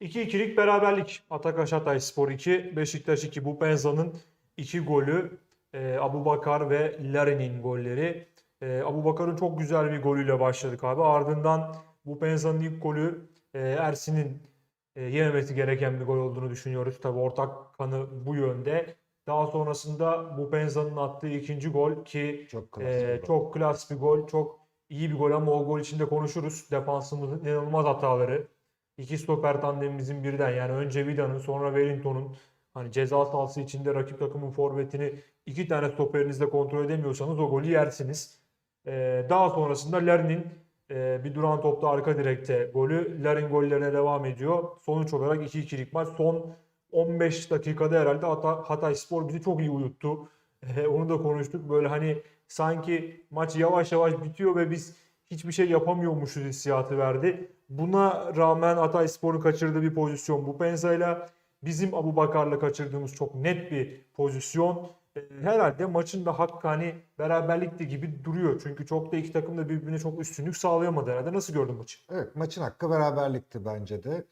2-2'lik beraberlik. Atakaş Hatay Spor 2, Beşiktaş 2. Bu Penza'nın 2 golü. E, Abu Bakar ve Larin'in golleri. E, Abu Bakar'ın çok güzel bir golüyle başladık abi. Ardından bu Penza'nın ilk golü e, Ersin'in e, yememesi gereken bir gol olduğunu düşünüyoruz. Tabii ortak kanı bu yönde. Daha sonrasında bu Penza'nın attığı ikinci gol ki Çok klas. ee, bir gol. çok klas bir gol, çok iyi bir gol ama o gol içinde konuşuruz. Defansımızın inanılmaz hataları. İki stoper tandemimizin birden yani önce Vida'nın sonra Wellington'un hani ceza sahası içinde rakip takımın forvetini iki tane stoperinizle kontrol edemiyorsanız o golü yersiniz. Ee, daha sonrasında Larin'in e, bir duran topta arka direkte golü. Larin gollerine devam ediyor. Sonuç olarak 2-2'lik maç. Son 15 dakikada herhalde Hatay, Hatay Spor bizi çok iyi uyuttu. Ee, onu da konuştuk. Böyle hani sanki maç yavaş yavaş bitiyor ve biz hiçbir şey yapamıyormuşuz hissiyatı verdi. Buna rağmen Hatay Spor'un kaçırdığı bir pozisyon bu Penza'yla bizim Abu Bakar'la kaçırdığımız çok net bir pozisyon. Ee, Herhalde maçın da hakkı hani beraberlikte gibi duruyor. Çünkü çok da iki takım da birbirine çok üstünlük sağlayamadı herhalde. Nasıl gördün maçı? Evet maçın hakkı beraberlikti bence de.